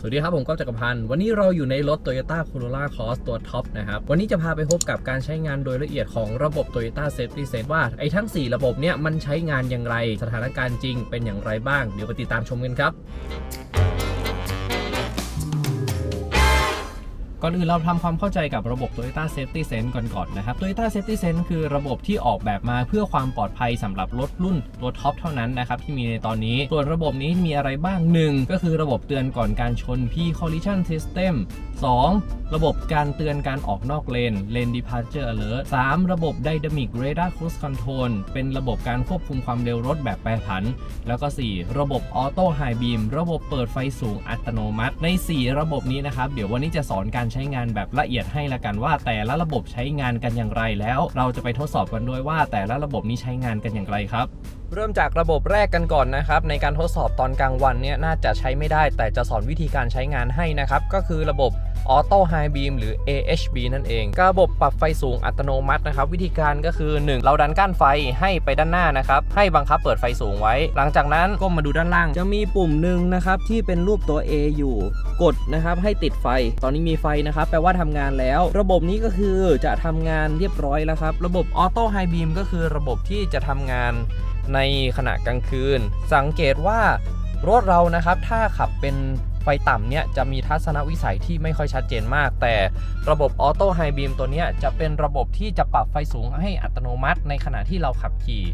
สวัสดีครับ ผมก้องจักรพันธ์วันนี้เราอยู่ในรถ Toyota Corolla Cross ตัวท็อปนะครับ วันนี้จะพาไปพบกับการใช้งานโดยละเอียดของระบบ Toyota Safety Sense ว่าไอ้ทั้ง 4 ระบบเนี่ยมันใช้งานอย่างไร สถานการณ์จริงเป็นอย่างไรบ้าง เดี๋ยวไปติดตามชมกันครับ ก่อนอื่นเราทำความเข้าใจกับระบบ Toyota Safety Sense ก่อนก่อนนะครับ Toyota Safety Sense คือระบบที่ออกแบบมาเพื่อความปลอดภัยสำหรับรถรุ่นตัวท็อปเท่านั้นนะครับที่มีในตอนนี้ ส่วนระบบนี้มีอะไรบ้าง 1 ก็คือระบบเตือนก่อนการชน P Collision System 2 ระบบการเตือนการออกนอกเลน Lane Departure Alert 3 ระบบ Dynamic Radar Cruise Control เป็นระบบการควบคุมความเร็วรถแบบแปรผัน แล้วก็ 4 ระบบ Auto High Beam ระบบเปิดไฟสูงอัตโนมัติ ใน 4 ระบบนี้นะครับเดี๋ยววันนี้จะสอนการใช้งานแบบละเอียดให้ละกันว่าแต่ละระบบใช้งานกันอย่างไรแล้ว เราจะไปทดสอบกันด้วยว่าแต่ละระบบนี้ใช้งานกันอย่างไรครับ เริ่มจากระบบแรกกันก่อนนะครับ ในการทดสอบตอนกลางวันเนี่ยน่าจะใช้ไม่ได้ แต่จะสอนวิธีการใช้งานให้นะครับ ก็คือระบบ Auto High Beam หรือ AHB นั่นเองก็ระบบปรับไฟสูงอัตโนมัตินะครับ วิธีการก็คือ 1 เราดันก้านไฟให้ไปด้านหน้านะครับ ให้บังคับเปิดไฟสูงไว้ หลังจากนั้นก้มมาดูด้านล่าง จะมีปุ่มหนึ่งนะครับที่เป็นรูปตัว A อยู่ กดนะครับให้ติดไฟ ตอนนี้มีไฟนะครับแปลว่าทำงานแล้ว ระบบนี้ก็คือจะทำงานเรียบร้อยแล้วครับ ระบบ Auto High Beam ก็คือระบบที่จะทำงานในขณะกลางคืน สังเกตว่ารถเรานะครับถ้าขับเป็น ฟต่ำเนี่ยจะมีทัศนวิสัยที่ไม่ค่อยชัดเจนมาก แต่ระบบออโต้ไฮบีมตัวนี้จะเป็นระบบที่จะปรับไฟสูงให้อัตโนมัติในขณะที่เราขับขี่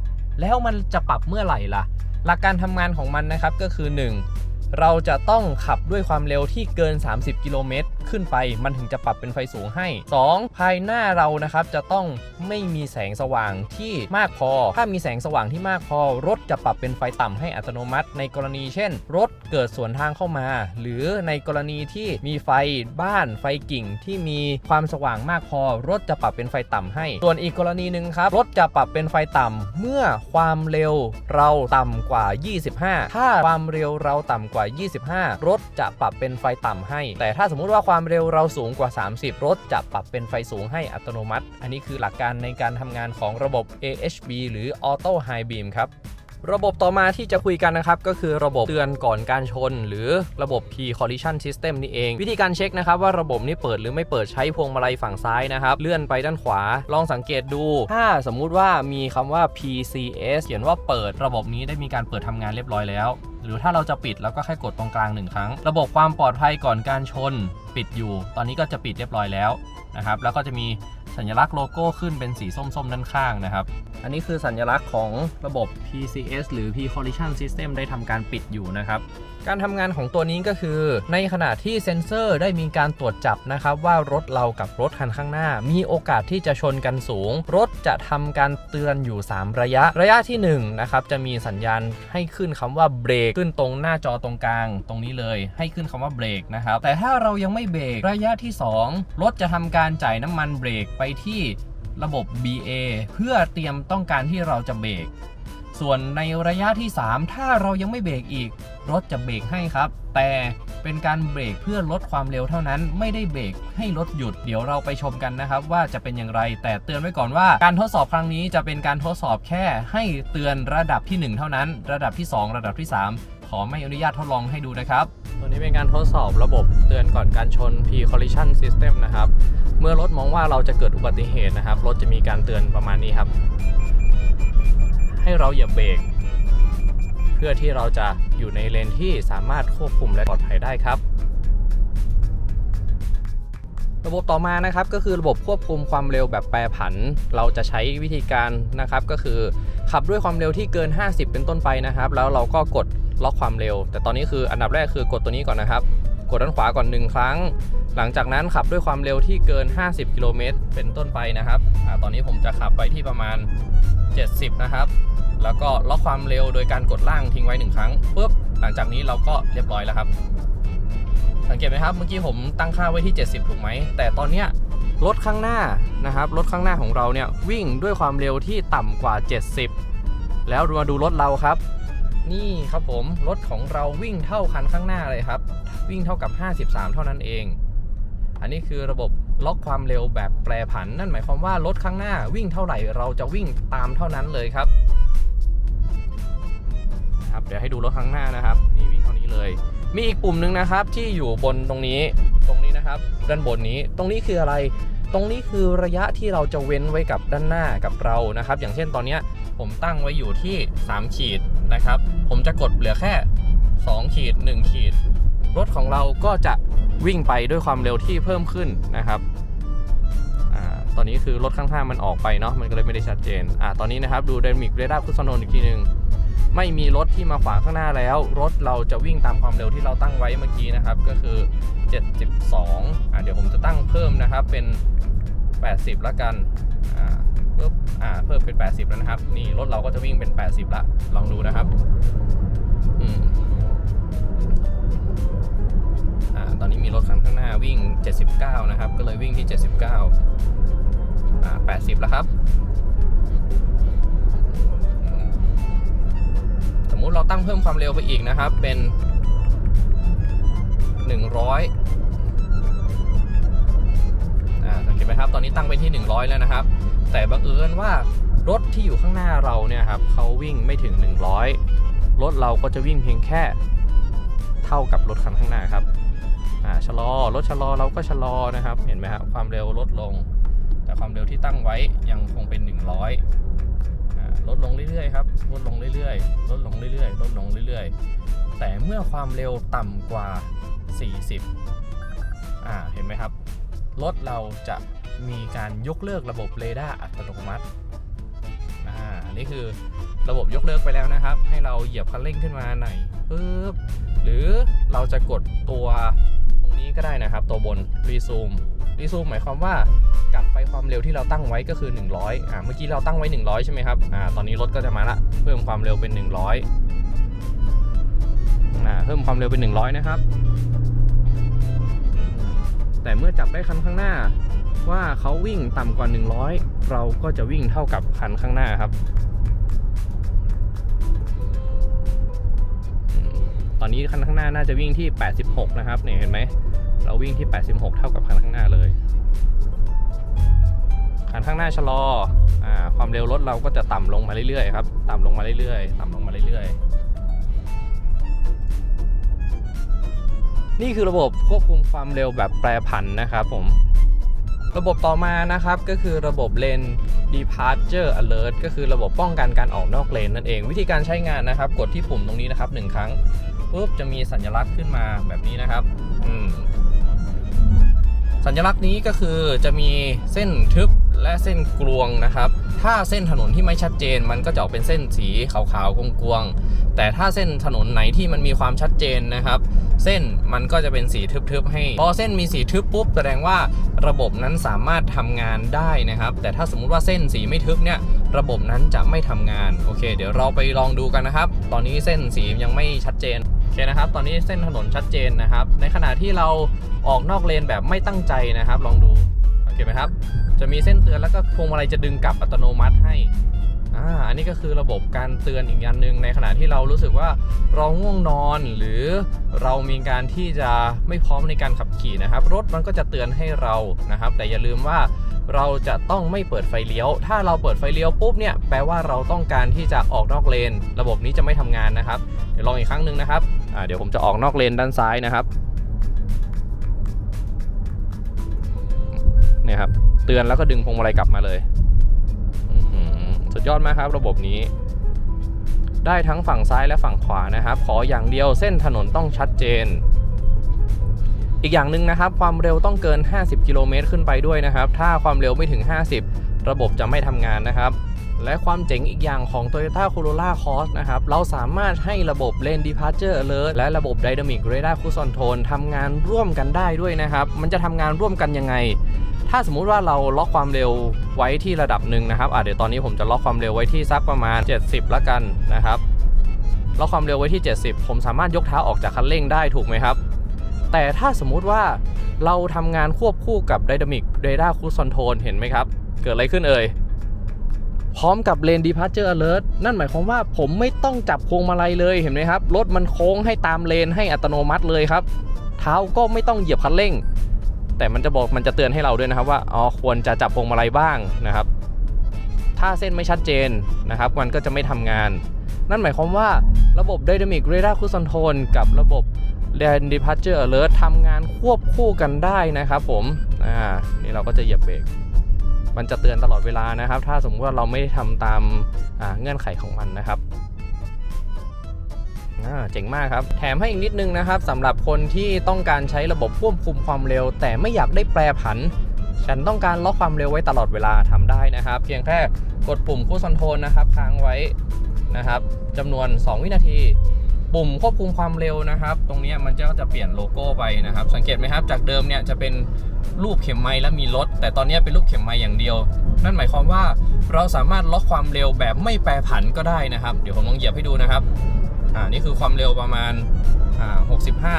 แล้วมันจะปรับเมื่อไหร่ล่ะ หลักการทำงานของมันนะครับก็คือ 1 เราจะต้องขับด้วยความเร็วที่เกิน 30 กิโลเมตรขึ้นไป มันถึงจะปรับเป็นไฟสูงให้ 2. ภายหน้าเรานะครับจะต้องไม่มีแสงสว่างที่มากพอ ถ้ามีแสงสว่างที่มากพอ รถจะปรับเป็นไฟต่ำให้อัตโนมัติ ในกรณีเช่น รถเกิดสวนทางเข้ามา หรือในกรณีที่มีไฟบ้านไฟกิ่งที่มีความสว่างมากพอ รถจะปรับเป็นไฟต่ำให้ ส่วนอีกกรณีหนึ่งครับ รถจะปรับเป็นไฟต่ำเมื่อความเร็วเราต่ำกว่า 25 ถ้าความเร็วเราต่ำกว่า25 รถจะปรับเป็นไฟต่ำให้ แต่ถ้าสมมุติว่าความเร็วเราสูงกว่า 30 รถจะปรับเป็นไฟสูงให้อัตโนมัติ อันนี้คือหลักการในการทำงานของระบบ AHB หรือ Auto High Beam ครับระบบต่อมาที่จะคุยกันนะครับ ก็คือระบบเตือนก่อนการชน หรือระบบ P Collision System นี่เอง วิธีการเช็คนะครับว่าระบบนี้เปิดหรือไม่เปิดใช้พวงมาลัยฝั่งซ้ายนะครับ เลื่อนไปด้านขวา ลองสังเกตดู ถ้าสมมุติว่ามีคำว่า PCS เขียนว่าเปิดระบบนี้ได้มีการเปิดทำงานเรียบร้อยแล้ว หรือถ้าเราจะปิดเราก็แค่กดตรงกลางหนึ่งครั้ง ระบบความปลอดภัยก่อนการชน ปิดอยู่ ตอนนี้ก็จะปิดเรียบร้อยแล้วนะครับแล้วก็จะมี สัญลักษณ์โลโก้ขึ้นเป็นสีส้มๆ ด้านข้างนะครับ อันนี้คือสัญลักษณ์ของระบบ PCS หรือ P Collision System ได้ทำการปิดอยู่นะครับ การทำงานของตัวนี้ก็คือ ในขณะที่เซ็นเซอร์ได้มีการตรวจจับนะครับว่ารถเรากับรถคันข้างหน้า มีโอกาสที่จะชนกันสูง รถจะทำการเตือนอยู่ 3 ระยะ ระยะที่1นะครับจะมีสัญญาณให้ขึ้นคำว่าเบรกขึ้นตรงหน้าจอตรงกลาง ตรงนี้เลยให้ขึ้นคำว่าเบรกนะครับแต่ถ้าเรายังไม่เบรกระยะที่ 2 รถจะทำการจ่ายน้ำมันเบรกไปที่ระบบ BA เพื่อเตรียมต้องการที่เราจะเบรก ส่วนในระยะที่ 3 ถ้าเรายังไม่เบรกอีก รถจะเบรกให้ครับ แต่เป็นการเบรกเพื่อลดความเร็วเท่านั้น ไม่ได้เบรกให้รถหยุด เดี๋ยวเราไปชมกันนะครับ ว่าจะเป็นอย่างไร แต่เตือนไว้ก่อนว่า การทดสอบครั้งนี้จะเป็นการทดสอบแค่ให้เตือนระดับที่ 1 เท่านั้น ระดับที่ 2 ระดับที่ 3 อไม่อนุญาตทดลองให้ดูนะครับตัวนี้เป็นการทดสอบระบบเตือนก่อนการชน P Collision System นะครับ เมื่อรถมองว่าเราจะเกิดอุบัติเหตุนะครับ รถจะมีการเตือนประมาณนี้ครับ ให้เราเหยียบเบรกเพื่อที่เราจะอยู่ในเลนที่สามารถควบคุมและปลอดภัยได้ครับ ระบบต่อมานะครับก็คือระบบควบคุมความเร็วแบบแปรผัน เราจะใช้วิธีการนะครับ ก็คือขับด้วยความเร็วที่เกิน 50 เป็นต้นไปนะครับ แล้วเราก็กด ล็อกความเร็ว แต่ตอนนี้คืออันดับแรกคือกดตัวนี้ก่อนนะครับ กดด้านขวาก่อนหนึ่งครั้ง หลังจากนั้นขับด้วยความเร็วที่เกิน 50 กิโลเมตรเป็นต้นไปนะครับอตอนนี้ผมจะขับไปที่ประมาณ 70 นะครับ แล้วก็ล็อกความเร็วโดยการกดล่างทิ้งไว้หนึ่งครั้งปุ๊บหลังจากนี้เราก็เรียบร้อยแล้วครับ สังเกตไหมครับเมื่อกี้ผมตั้งค่าไว้ที่ 70 ถูกไหม แต่ตอนเนี้ยรถข้างหน้านะครับรถข้างหน้าของเราเนี่ยวิ่งด้วยความเร็วที่ต่ำกว่า 70 แล้วมาดูรถเราครับ นี่ครับผมรถของเราวิ่งเท่าคันข้างหน้าเลยครับ วิ่งเท่ากับ 53 เท่านั้นเอง อันนี้คือระบบล็อกความเร็วแบบแปรผัน นั่นหมายความว่ารถข้างหน้าวิ่งเท่าไหร่เราจะวิ่งตามเท่านั้นเลยครับครับเดี๋ยวให้ดูรถข้างหน้านะครับนี่วิ่งเท่านี้เลย มีอีกปุ่มหนึ่งนะครับที่อยู่บนตรงนี้ตรงนี้นะครับ ด้านบนนี้ตรงนี้คืออะไร ตรงนี้คือระยะที่เราจะเว้นไว้กับด้านหน้ากับเรานะครับ อย่างเช่นตอนนี้ ผมตั้งไว้อยู่ที่ 3 ขีดนะครับ ผมจะกดเหลือแค่ 2 ขีด 1 ขีด รถของเราก็จะวิ่งไปด้วยความเร็วที่เพิ่มขึ้นนะครับอตอนนี้คือรถข้างๆมันออกไปเนาะมันก็เลยไม่ได้ชัดเจนอ่าตอนนี้นะครับดู Dynamic Radar Cruise Control อีกทีหนึ่งไม่มีรถที่มาขวางข้างหน้าแล้ว รถเราจะวิ่งตามความเร็วที่เราตั้งไว้เมื่อกี้นะครับ ก็คือ 72อ่าเดี๋ยวผมจะตั้งเพิ่มนะครับเป็น 80แล้วกันอ่า ปึ๊บอ่าเพิ่มเป็น 80 แล้วนะครับ นี่รถเราก็จะวิ่งเป็น 80 ละ ลองดูนะครับอืมอ่าตอนนี้มีรถคันข้างหน้าวิ่ง 79 นะครับ ก็เลยวิ่งที่ 79อ่า80 แล้วครับสมมุติเราตั้งเพิ่มความเร็วไปอีกนะครับ เป็น 100อ่าสังเกตไหมครับ ตอนนี้ตั้งไปที่ 100 แล้วนะครับ แต่บังเอิญว่ารถที่อยู่ข้างหน้าเราเนี่ยครับเขาวิ่งไม่ถึง 100 รถเราก็จะวิ่งเพียงแค่เท่ากับรถคันข้างหน้าครับอ่าชะลอรถชะลอเราก็ชะลอนะครับ เห็นไหมครับความเร็วลดลง แต่ความเร็วที่ตั้งไว้ยังคงเป็น 100อ่าลดลงเรื่อยๆครับลดลงเรื่อยๆลดลงเรื่อยๆลดลงเรื่อยๆ แต่เมื่อความเร็วต่ำกว่า 40อ่าเห็นไหมครับรถเราจะ มีการยกเลิกระบบเรดาร์อัตโนมัติอ่านนี้คือระบบยกเลิกไปแล้วนะครับ ให้เราเหยียบคันเร่งขึ้นมาหน่อยปึ๊บหรือเราจะกดตัวตรงนี้ก็ได้นะครับ ตัวบน resume resume หมายความว่ากลับไปความเร็วที่เราตั้งไว้ก็คือ 100อ่าเมื่อกี้เราตั้งไว้ 100 ใช่ไหมครับอ่าตอนนี้รถก็จะมาละเพิ่มความเร็วเป็น 100อ่าเพิ่มความเร็วเป็น 100 นะครับ แต่เมื่อจับได้คันข้างหน้า ว่าเขาวิ่งต่ำกว่า 100 เราก็จะวิ่งเท่ากับคันข้างหน้าครับ ตอนนี้คันข้างหน้าน่าจะวิ่งที่ 86 นะครับเนี่ยเห็นไหม เราวิ่งที่ 86 เท่ากับคันข้างหน้าเลย คันข้างหน้าชะลออความเร็วรถเราก็จะต่ำลงมาเรื่อยๆครับ ต่ำลงมาเรื่อยๆ ต่ำลงมาเรื่อยๆนี่คือระบบควบคุมความเร็วแบบแปรผันนะครับผม ระบบต่อมานะครับก็คือระบบ Lane Departure Alert ก็คือระบบป้องกันการออกนอกเลนนั่นเอง วิธีการใช้งานนะครับ กดที่ปุ่มตรงนี้นะครับหนึ่งครั้งปุ๊บจะมีสัญลักษณ์ขึ้นมาแบบนี้นะครับอืมสัญลักษณ์นี้ก็คือจะมีเส้นทึบและเส้นกลวงนะครับ ถ้าเส้นถนนที่ไม่ชัดเจน มันก็จะออกเป็นเส้นสีขาวๆกวงๆแต่ถ้าเส้นถนนไหนที่มันมีความชัดเจนนะครับ เส้นมันก็จะเป็นสีทึบๆให้ พอเส้นมีสีทึบปุ๊บแสดงว่าระบบนั้นสามารถทำงานได้นะครับ แต่ถ้าสมมุติว่าเส้นสีไม่ทึบเนี่ยระบบนั้นจะไม่ทำงานโอเค เดี๋ยวเราไปลองดูกันนะครับ ตอนนี้เส้นสียังไม่ชัดเจนโอเคนะครับ ตอนนี้เส้นถนนชัดเจนนะครับ ในขณะที่เราออกนอกเลนแบบไม่ตั้งใจนะครับ ลองดูโอเคไหมครับจะมีเส้นเตือนแล้วก็พวงมาลัยจะดึงกลับอัตโนมัติให้ อ่าอันนี้ก็คือระบบการเตือนอีกอย่างหนึ่งในขณะที่เรารู้สึกว่าเราง่วงนอนหรือเรามีการที่จะไม่พร้อมในการขับขี่นะครับ รถมันก็จะเตือนให้เรานะครับ แต่อย่าลืมว่าเราจะต้องไม่เปิดไฟเลี้ยว ถ้าเราเปิดไฟเลี้ยวปุ๊บเนี่ยแปลว่าเราต้องการที่จะออกนอกเลน ระบบนี้จะไม่ทำงานนะครับ เดี๋ยวลองอีกครั้งหนึ่งนะครับอ่าเดี๋ยวผมจะออกนอกเลนด้านซ้ายนะครับเนี่ยครับเตือนแล้วก็ดึงพวงมาลัยกลับมาเลย ยอดมากครับ ระบบนี้ ได้ทั้งฝั่งซ้ายและฝั่งขวานะครับ ขออย่างเดียวเส้นถนนต้องชัดเจน อีกอย่างหนึ่งนะครับ ความเร็วต้องเกิน 50 กิโลเมตรขึ้นไปด้วยนะครับ ถ้าความเร็วไม่ถึง 50 ระบบจะไม่ทำงานนะครับ และความเจ๋งอีกอย่างของ Toyota Corolla Cross นะครับ เราสามารถให้ระบบ Lane Departure Alert และระบบ Dynamic Radar Cruise Control ทำงานร่วมกันได้ด้วยนะครับ มันจะทำงานร่วมกันยังไง ถ้าสมมุติว่าเราล็อกความเร็วไว้ที่ระดับหนึ่งนะครับอะเดี๋ยวตอนนี้ผมจะล็อกความเร็วไว้ที่สักประมาณ 70ละกันนะครับล็อกความเร็วไว้ที่ 70 ผมสามารถยกเท้าออกจากคันเร่งได้ถูกไหมครับแต่ถ้าสมมุติว่าเราทำงานควบคู่กับ Dynamic Radar Cruise Control เห็นไหมครับ เกิดอะไรขึ้นเอ่ย พร้อมกับ Lane Departure Alert นั่นหมายความว่าผมไม่ต้องจับพวงมาลัยเลยเห็นไหมครับ รถมันโค้งให้ตามเลนให้อัตโนมัติเลยครับ เท้าก็ไม่ต้องเหยียบคันเร่ง แต่มันจะบอกมันจะเตือนให้เราด้วยนะครับว่าอ๋อควรจะจับพวงมาลัยบ้างนะครับ ถ้าเส้นไม่ชัดเจนนะครับมันก็จะไม่ทำงาน นั่นหมายความว่าระบบ Dynamic Radar Cruise Control กับระบบ Lane Departure Alert ทำงานควบคู่กันได้นะครับผมอ่านี่เราก็จะเหยียบเบรก มันจะเตือนตลอดเวลานะครับ ถ้าสมมติว่าเราไม่ทำตามเงื่อนไขของมันนะครับเจ๋งมากครับ แถมให้อีกนิดนึงนะครับสำหรับคนที่ต้องการใช้ระบบควบคุมความเร็ว แต่ไม่อยากได้แปรผัน ฉันต้องการล็อกความเร็วไว้ตลอดเวลาทำได้นะครับ เพียงแค่กดปุ่มคู c คอนโทรลนะครับ ค้างไว้นะครับจำนวน 2 วินาที ปุ่มควบคุมความเร็วนะครับ ตรงนี้มันจะก็จะเปลี่ยนโลโก้ไปนะครับ สังเกตไหมครับจากเดิมเนี่ยจะเป็น รูปเข็มไม้และมีรถ แต่ตอนนี้เป็นรูปเข็มไม้อย่างเดียว นั่นหมายความว่าเราสามารถล็อกความเร็วแบบไม่แปรผันก็ได้นะครับ เดี๋ยวผมลองเหยียบให้ดูนะครับอ่านี่คือความเร็วประมาณอ่า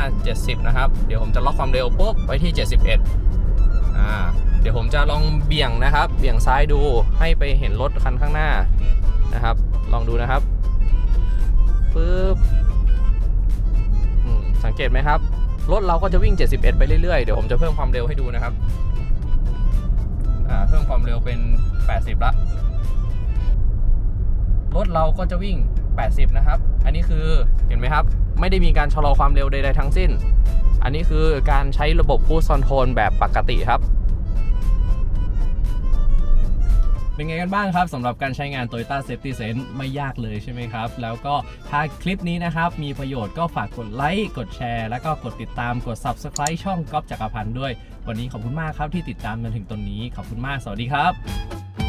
65 70 นะครับ เดี๋ยวผมจะล็อกความเร็วปุ๊บไว้ที่ 71อ่าเดี๋ยวผมจะลองเบี่ยงนะครับ เบี่ยงซ้ายดูให้ไปเห็นรถคันข้างหน้านะครับ ลองดูนะครับปึ๊บสังเกตไหมครับ รถเราก็จะวิ่ง 71 ไปเรื่อยๆ เดี๋ยวผมจะเพิ่มความเร็วให้ดูนะครับอ่าเพิ่มความเร็วเป็น 80 ละ รถเราก็จะวิ่ง 80 นะครับ อันนี้คือเห็นไหมครับ ไม่ได้มีการชะลอความเร็วใดๆทั้งสิ้น อันนี้คือการใช้ระบบคู c คอนโทนแบบปกติครับ เป็นไงกันบ้างครับสำหรับการใช้งาน Toyota Safety Sense ไม่ยากเลยใช่ไหมครับ แล้วก็ถ้าคลิปนี้นะครับ มีประโยชน์ก็ฝากกดไลค์กดแชร์ แล้วก็กดติดตามกด Subscribe ช่องก๊อฟจักรพันธ์ด้วย วันนี้ขอบคุณมากครับที่ติดตามมาถึงตรงนี้ขอบคุณมากสวัสดีครับ